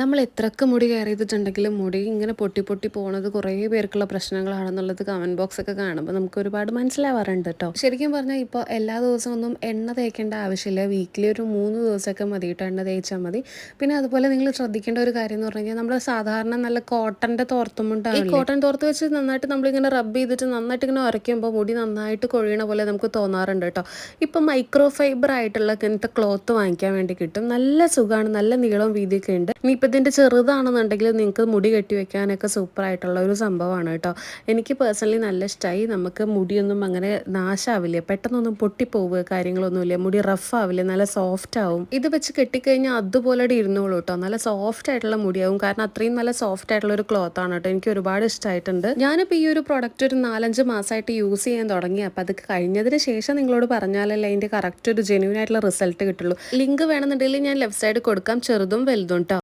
നമ്മൾ എത്രക്ക് മുടി കെയർ ചെയ്തിട്ടുണ്ടെങ്കിലും മുടി ഇങ്ങനെ പൊട്ടി പൊട്ടി പോണത് കുറേ പേർക്കുള്ള പ്രശ്നങ്ങളാണെന്നുള്ളത് കമന്റ് ബോക്സ് ഒക്കെ കാണുമ്പോൾ നമുക്ക് ഒരുപാട് മനസ്സിലാവാറുണ്ട് കേട്ടോ ശരിക്കും പറഞ്ഞാൽ ഇപ്പോൾ എല്ലാ ദിവസവും ഒന്നും എണ്ണ തേക്കേണ്ട ആവശ്യമില്ല. വീക്കിലി ഒരു മൂന്ന് ദിവസമൊക്കെ മതി കേട്ടോ എണ്ണ തേച്ചാൽ മതി. പിന്നെ അതുപോലെ നിങ്ങൾ ശ്രദ്ധിക്കേണ്ട ഒരു കാര്യം എന്ന് പറഞ്ഞു കഴിഞ്ഞാൽ നമ്മൾ സാധാരണ നല്ല കോട്ടന്റെ തോർത്തുമുണ്ടാണ് ഈ കോട്ടൺ തോർത്ത് വെച്ച് നന്നായിട്ട് നമ്മളിങ്ങനെ റബ്ബ് ചെയ്തിട്ട് നന്നായിട്ട് ഇങ്ങനെ ഉരയ്ക്കുമ്പോൾ മുടി നന്നായിട്ട് കൊഴിയണ പോലെ നമുക്ക് തോന്നാറുണ്ട് കേട്ടോ ഇപ്പം മൈക്രോ ഫൈബർ ആയിട്ടുള്ള ഇങ്ങനത്തെ ക്ലോത്ത് വാങ്ങിക്കാൻ വേണ്ടി കിട്ടും. നല്ല സുഖമാണ് നല്ല നീളവും വീതിയൊക്കെ ഉണ്ട്. ഇനിയിപ്പോൾ ഇതിന്റെ ചെറുതാണെന്നുണ്ടെങ്കിൽ നിങ്ങൾക്ക് മുടി കെട്ടി വെക്കാനൊക്കെ സൂപ്പർ ആയിട്ടുള്ള ഒരു സംഭവമാണ് കേട്ടോ. എനിക്ക് പേഴ്സണലി നല്ല ഇഷ്ടമായി നമുക്ക് മുടിയൊന്നും അങ്ങനെ നാശാവില്ല. പെട്ടെന്നൊന്നും പൊട്ടിപ്പോവുക കാര്യങ്ങളൊന്നുമില്ല. മുടി റഫ് ആവില്ല. നല്ല സോഫ്റ്റ് ആവും. ഇത് വെച്ച് കെട്ടിക്കഴിഞ്ഞാൽ അതുപോലെ ഇരുന്നോളൂ കേട്ടോ. നല്ല സോഫ്റ്റ് ആയിട്ടുള്ള മുടിയാവും. കാരണം അത്രയും നല്ല സോഫ്റ്റ് ആയിട്ടുള്ള ഒരു ക്ലോത്ത് ആണ് കേട്ടോ. എനിക്ക് ഒരുപാട് ഇഷ്ടമായിട്ടുണ്ട് ഞാനിപ്പോൾ ഈ ഒരു പ്രൊഡക്റ്റ് ഒരു നാലഞ്ച് മാസമായിട്ട് യൂസ് ചെയ്യാൻ തുടങ്ങി. അപ്പോൾ അത് കഴിഞ്ഞതിന് ശേഷം നിങ്ങളോട് പറഞ്ഞാലല്ലേ അതിന്റെ കറക്റ്റ് ഒരു ജെന്യൂൻ ആയിട്ടുള്ള റിസൾട്ട് കിട്ടുള്ളൂ. ലിങ്ക് വേണമെന്നുണ്ടെങ്കിൽ ഞാൻ ലെഫ്റ്റ് സൈഡ് കൊടുക്കാം. ചെറുതും വലുതും കേട്ടോ